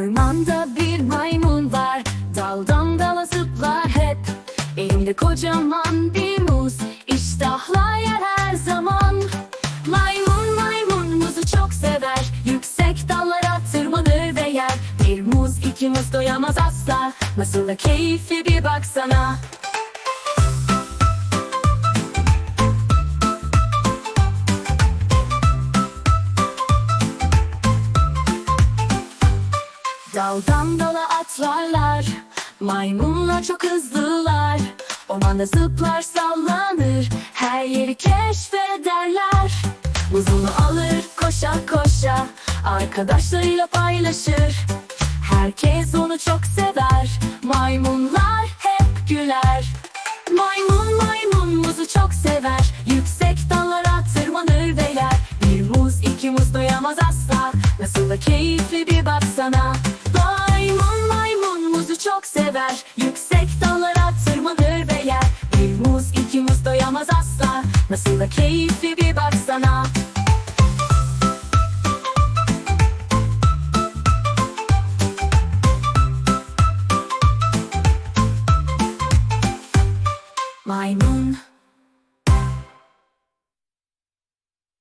Ormanda bir maymun var. Daldan dala zıplar hep. Elinde kocaman bir muz. İştahla yer her zaman. Maymun maymun muzu çok sever. Yüksek dallara tırmanır ve yer. Bir muz iki muz doyamaz asla. Nasıl da keyifli bir baksana. Daldan dala atlarlar. Maymunlar çok hızlılar. Ormanda zıplar sallanır. Her yeri keşfederler. Muzunu alır koşa koşa Arkadaşlarıyla paylaşır. Herkes onu çok sever. Maymunlar hep güler. Maymun maymun muzu çok sever. Yüksek dallara tırmanır ve Bir muz iki muz doyamaz asla. Nasıl da keyifli bir baksana sever. Yüksek dallara tırmanır ve yer. Bir muz iki muz doyamaz asla. Nasıl da keyifli bir baksana. Maymun